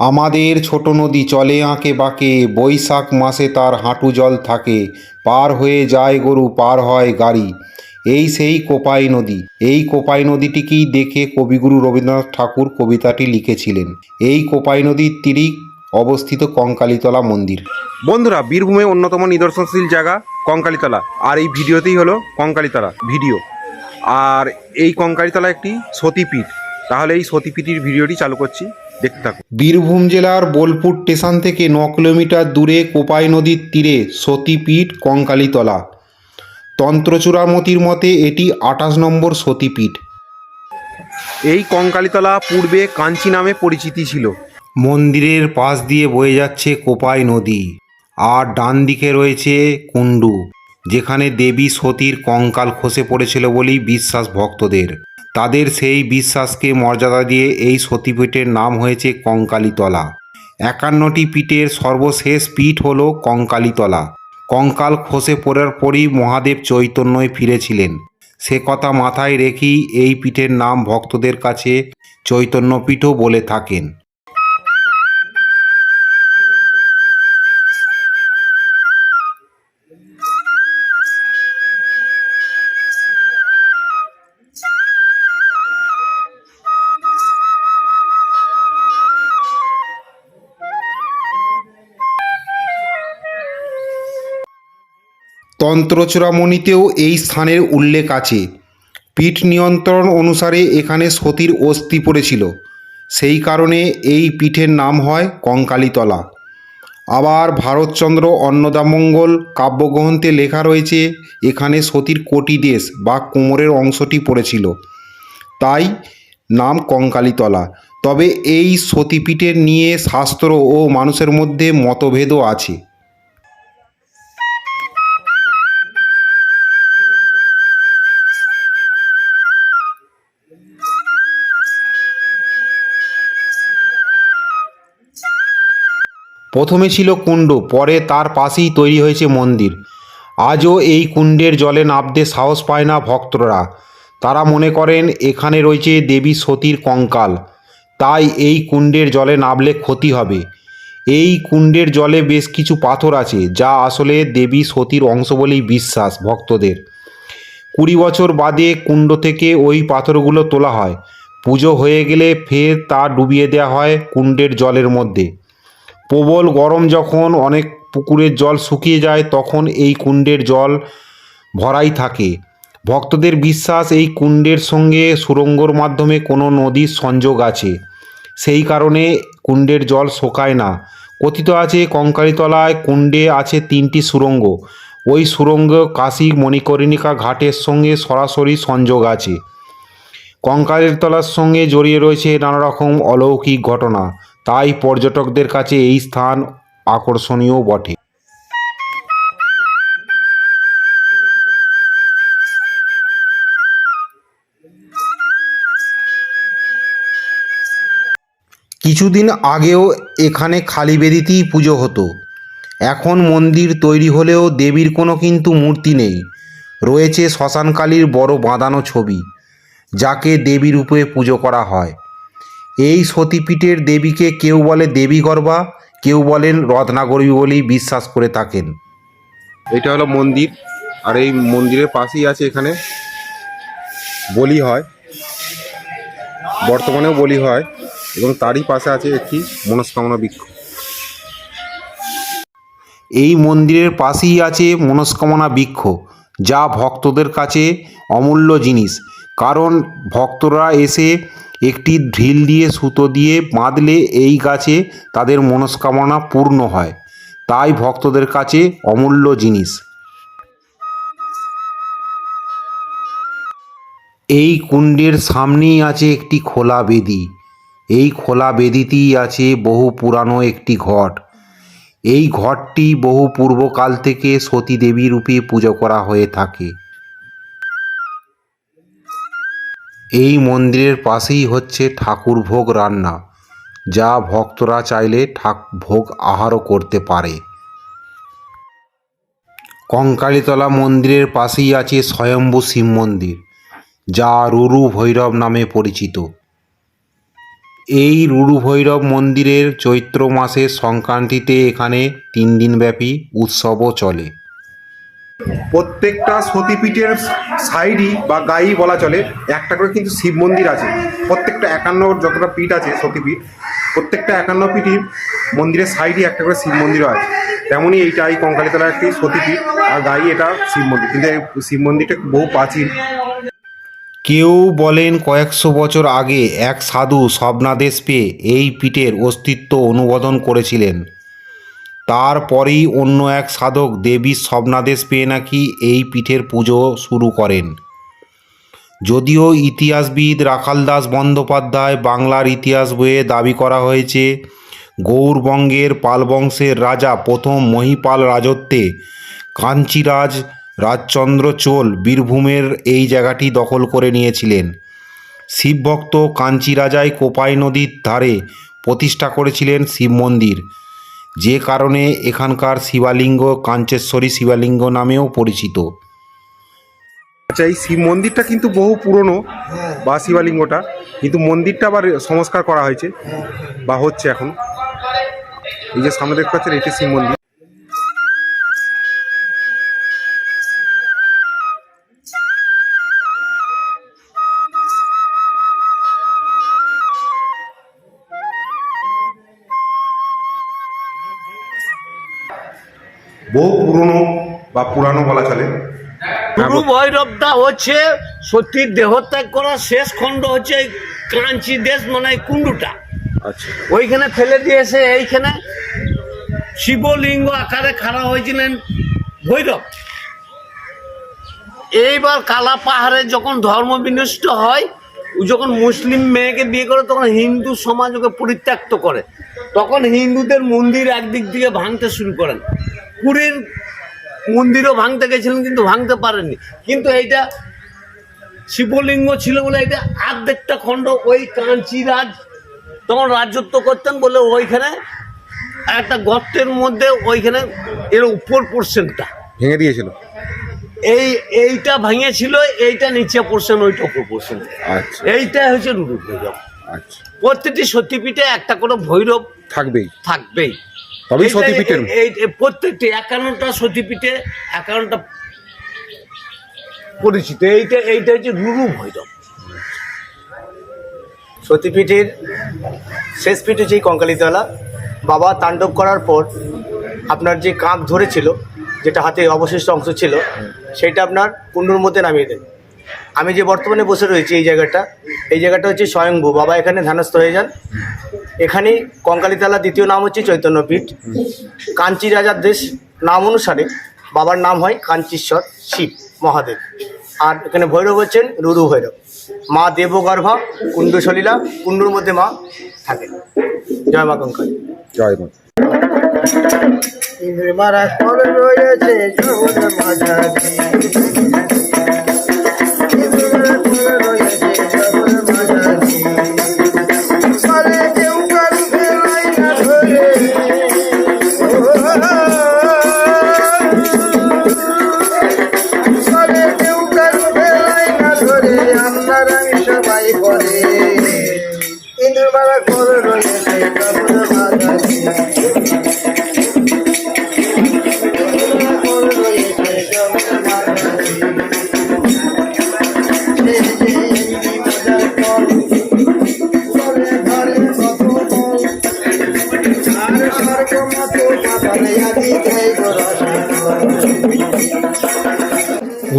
আমাদের ছোট নদী চলে আঁকে বাঁকে, বৈশাখ মাসে তার হাঁটু জল থাকে, পার হয়ে যায় গরু, পার হয় গাড়ি। এই সেই কোপাই নদী। এই কোপাই নদীটিকেই দেখে কবিগুরু রবীন্দ্রনাথ ঠাকুর কবিতাটি লিখেছিলেন। এই কোপাই নদীর তীরেই অবস্থিত কঙ্কালীতলা মন্দির। বন্ধুরা, বীরভূমে অন্যতম নিদর্শনশীল জায়গা কঙ্কালীতলা। আর এই ভিডিওতেই হলো কঙ্কালীতলা ভিডিও। আর এই কঙ্কালীতলা একটি সতীপীঠ। তাহলে এই সতীপীঠের ভিডিওটি চালু করছি। দেখতে থাকুন বীরভূম জেলার বোলপুর স্টেশন থেকে ন কিলোমিটার দূরে কোপাই নদীর তীরে সতীপীঠ কঙ্কালীতলা। তন্ত্রচূড়ামতির মতে এটি আঠাশ নম্বর সতীপীঠ। এই কঙ্কালীতলা পূর্বে কাঞ্চি নামে পরিচিতি ছিল। মন্দিরের পাশ দিয়ে বয়ে যাচ্ছে কোপাই নদী। আর ডান দিকে রয়েছে কুণ্ডু যেখানে দেবী সতীর কঙ্কাল খসে পড়েছিল বলেই বিশ্বাস ভক্তদের। তাদের সেই বিশ্বাসকে মর্যাদা দিয়ে এই সতীপীঠের নাম হয়েছে কঙ্কালীতলা। একান্নটি পীঠের সর্বশেষ পীঠ হল কঙ্কালীতলা। কঙ্কাল খসে পড়ার পরই মহাদেব চৈতন্যয় ফিরেছিলেন। সে কথা মাথায় রেখেই এই পীঠের নাম ভক্তদের কাছে চৈতন্যপীঠও বলে থাকেন। তন্ত্রচূড়ামণিতেও এই স্থানের উল্লেখ আছে। পীঠ নিয়ন্ত্রণ অনুসারে এখানে সতীর অস্থি পড়েছিল। সেই কারণে এই পীঠের নাম হয় কঙ্কালীতলা। আবার ভারতচন্দ্র অন্নদামঙ্গল কাব্যগ্রন্থে লেখা রয়েছে, এখানে সতীর কোটি দেশ বা কোমরের অংশটি পড়েছিল। তাই নাম কঙ্কালীতলা। তবে এই সতীপীঠের নিয়ে শাস্ত্র ও মানুষের মধ্যে মতভেদও আছে। প্রথমে ছিল কুণ্ড, পরে তার পাশেই তৈরি হয়েছে মন্দির। আজও এই কুণ্ডের জলে নামতে সাহস পায় না ভক্তরা। তারা মনে করেন, এখানে রয়েছে দেবী সতীর কঙ্কাল। তাই এই কুণ্ডের জলে নামলে ক্ষতি হবে। এই কুণ্ডের জলে বেশ কিছু পাথর আছে, যা আসলে দেবী সতীর অংশ বলেই বিশ্বাস ভক্তদের। কুড়ি বছর বাদে কুণ্ড থেকে ওই পাথরগুলো তোলা হয়। পুজো হয়ে গেলে ফের তা ডুবিয়ে দেওয়া হয় কুণ্ডের জলের মধ্যে। প্রবল গরম যখন অনেক পুকুরের জল শুকিয়ে যায়, তখন এই কুণ্ডের জল ভরাই থাকে। ভক্তদের বিশ্বাস, এই কুণ্ডের সঙ্গে সুরঙ্গর মাধ্যমে কোনো নদীর সংযোগ আছে। সেই কারণে কুণ্ডের জল শোকায় না। কথিত আছে, কঙ্কালীতলায় কুণ্ডে আছে তিনটি সুরঙ্গ ওই সুরঙ্গ কাশী মণিকর্ণিকা ঘাটের সঙ্গে সরাসরি সংযোগ আছে। কঙ্কালের তলার সঙ্গে জড়িয়ে রয়েছে নানা রকম অলৌকিক ঘটনা। তাই পর্যটকদের কাছে এই স্থান আকর্ষণীয় বটে। কিছুদিন আগেও এখানে খালি বেদিতেই পুজো হতো। এখন মন্দির তৈরি হলেও দেবীর কোনো কিন্তু মূর্তি নেই। রয়েছে শ্মশানকালীর বড় বাঁধানো ছবি, যাকে দেবী রূপে পুজো করা হয়। এই সতীপীঠের দেবীকে কেউ বলে দেবী গর্বা কেউ বলেন রত্নাগরী বলেই বিশ্বাস করে থাকেন। এটা হলো মন্দির আর এই মন্দিরের পাশেই আছে এখানে বলি হয় বর্তমানেও বলি হয় এবং তারই পাশে আছে একটি মনস্কামনা বৃক্ষ। এই মন্দিরের পাশেই আছে মনস্কামনা বৃক্ষ যা ভক্তদের কাছে অমূল্য জিনিস কারণ ভক্তরা এসে একটি ঢিল দিয়ে সুতো দিয়ে বাঁধলে এই গাছে তাদের মনস্কামনা পূর্ণ হয়। তাই ভক্তদের কাছে অমূল্য জিনিস। এই কুণ্ডের সামনেই আছে একটি খোলা বেদি। এই খোলা বেদিতেই আছে বহু পুরানো একটি ঘট। এই ঘরটি বহু পূর্বকাল থেকে সতী দেবী রূপে পুজো করা হয়ে থাকে। এই মন্দিরের পাশেই হচ্ছে ঠাকুর ভোগ রান্না, যা ভক্তরা চাইলে ঠাক, ভোগ আহারও করতে পারে। কঙ্কালীতলা মন্দিরের পাশেই আছে স্বয়ম্ভু শিব মন্দির, যা রুরু ভৈরব নামে পরিচিত। এই রুরু ভৈরব মন্দিরের চৈত্র মাসের সংক্রান্তিতে এখানে তিন দিনব্যাপী উৎসবও চলে। প্রত্যেকটা সতীপীঠের সাইডই বা গায়েই বলা চলে, একটা করে কিন্তু শিব মন্দির আছে। প্রত্যেকটা একান্ন যতটা পীঠ আছে সতীপীঠ, প্রত্যেকটা একান্ন পীঠই মন্দিরের সাইডই একটা করে শিব মন্দিরও আছে। তেমনই এইটা এই কঙ্কালীতলার একটি সতীপীঠ, আর গায়ে এটা শিব মন্দির। কিন্তু শিব মন্দিরটা বহু প্রাচীন। কেউ বলেন কয়েকশো বছর আগে এক সাধু স্বপ্নাদেশ পেয়ে এই পীঠের অস্তিত্ব অনুমোদন করেছিলেন। তারপরেই অন্য এক সাধক দেবীর স্বপ্নাদেশ পেয়ে নাকি এই পীঠের পুজো শুরু করেন। যদিও ইতিহাসবিদ রাখালদাস বন্দ্যোপাধ্যায় বাংলার ইতিহাস বইয়ে দাবি করা হয়েছে, গৌরবঙ্গের পালবংশের রাজা প্রথম মহিপাল রাজত্বে কাঞ্চিরাজ রাজচন্দ্র চোল বীরভূমের এই জায়গাটি দখল করে নিয়েছিলেন। শিবভক্ত কাঞ্চি রাজাই কোপাই নদীর ধারে প্রতিষ্ঠা করেছিলেন শিব মন্দির। যে কারণে এখানকার শিবালিঙ্গ কাঞ্চেশ্বরী শিবালিঙ্গ নামেও পরিচিত। আচ্ছা এই শিব মন্দিরটা কিন্তু বহু পুরনো, বা শিবালিঙ্গটা, কিন্তু মন্দিরটা আবার সংস্কার করা হয়েছে, বা হচ্ছে এখন। এই যে সামনে দেখতে পাচ্ছেন, এটি শিব মন্দির। বহু পুরনো বা পুরানো বলা চলে। গুরু ভৈরবটা হচ্ছে সত্যি দেহত্যাগ করার শেষ খণ্ড হচ্ছে এই কাঞ্চি দেশ মানে কুণ্ডুটা। আচ্ছা। ওইখানে ফেলে দিয়েছে এইখানে শিবলিঙ্গ আকারে খাড়া হয়েছিলেন ভৈরব। এইবার কালা পাহাড়ে যখন ধর্ম বিনষ্ট হয় ও যখন মুসলিম মেয়েকে বিয়ে করে তখন হিন্দু সমাজ ওকে পরিত্যক্ত করে। তখন হিন্দুদের মন্দির একদিক থেকে ভাঙতে শুরু করেন। পুরীর মন্দিরও ভাঙতে গেছিলেন কিন্তু ভাঙতে পারেননি। কিন্তু এইটা শিবলিঙ্গ ছিল বলে এটা আর্ধেকটা খণ্ড ওই কাঞ্চিরাজ তখন রাজত্ব করতেন বলে ওইখানে একটা গর্তের মধ্যে ওইখানে এর উপর পোর্শনটা ভেঙে দিয়েছিল। এই এইটা ভেঙেছিল এইটা নিচে পোর্শন ওইটা উপর পোর্শন আচ্ছা। এইটা হচ্ছে রুরু ভৈরব আচ্ছা। প্রত্যেকটি সতীপীঠে একটা করে ভৈরব থাকবেই। থাকবেই। এইটা- সতীপীঠের এই- প্রত্যেকটি একান্নটা সতীপীঠে একান্নটা পরিচিত। এইটা এইটা হচ্ছে রুরু ভৈরব। সতীপীঠের শেষ পীঠ হচ্ছে এই কঙ্কালীতলা বাবা তাণ্ডব করার পর আপনার যে কাঁক ধরেছিল যেটা হাতে অবশিষ্ট অংশ ছিল সেটা আপনার কুণ্ডুর মধ্যে নামিয়ে দেন। আমি যে বর্তমানে বসে রয়েছি এই জায়গাটা এই জায়গাটা হচ্ছে স্বয়ংভূ। বাবা এখানে ধ্যানস্থ হয়ে যান। এখানেই কঙ্কালীতলা দ্বিতীয় নাম হচ্ছে চৈতন্যপীঠ। কাঞ্চি রাজার দেশ নাম অনুসারে বাবার নাম হয় কাঞ্চীশ্বর শিব মহাদেব। আর এখানে ভৈরব হচ্ছেন রুরু ভৈরব। মা দেবগর্ভা কুণ্ডু সলীলা কুণ্ডুর মধ্যে মা থাকেন। জয় মা কঙ্কালী। জয় মা। মারা রয়েছে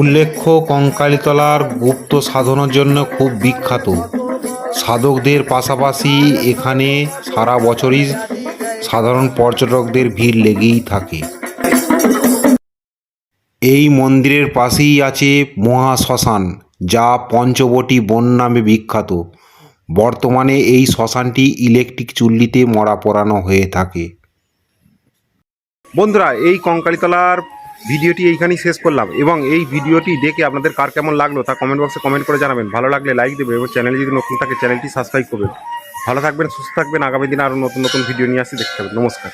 উল্লেখ্য, কঙ্কালীতলার গুপ্ত সাধনার জন্য খুব বিখ্যাত। সাধকদের পাশাপাশি এখানে সারা বছরই সাধারণ পর্যটকদের ভিড় লেগেই থাকে। এই মন্দিরের পাশেই আছে মহা শ্মশান যা পঞ্চবটি বন নামে বিখ্যাত। বর্তমানে এই শ্মশানটি ইলেকট্রিক চুল্লিতে মরা পোড়ানো হয়ে থাকে। বন্ধুরা, এই কঙ্কালীতলার ভিডিওটি এইখানেই শেষ করলাম এবং এই ভিডিওটি দেখে আপনাদের কার কেমন লাগল তা কমেন্ট বক্সে কমেন্ট করে জানাবেন। ভালো লাগলে লাইক দেবে এবং চ্যানেল যদি নতুন থাকে চ্যানেলটি সাবস্ক্রাইব করবেন। ভালো থাকবেন, সুস্থ থাকবেন। আগামী দিনে আরও নতুন নতুন ভিডিও নিয়ে আসি দেখতে হবে নমস্কার।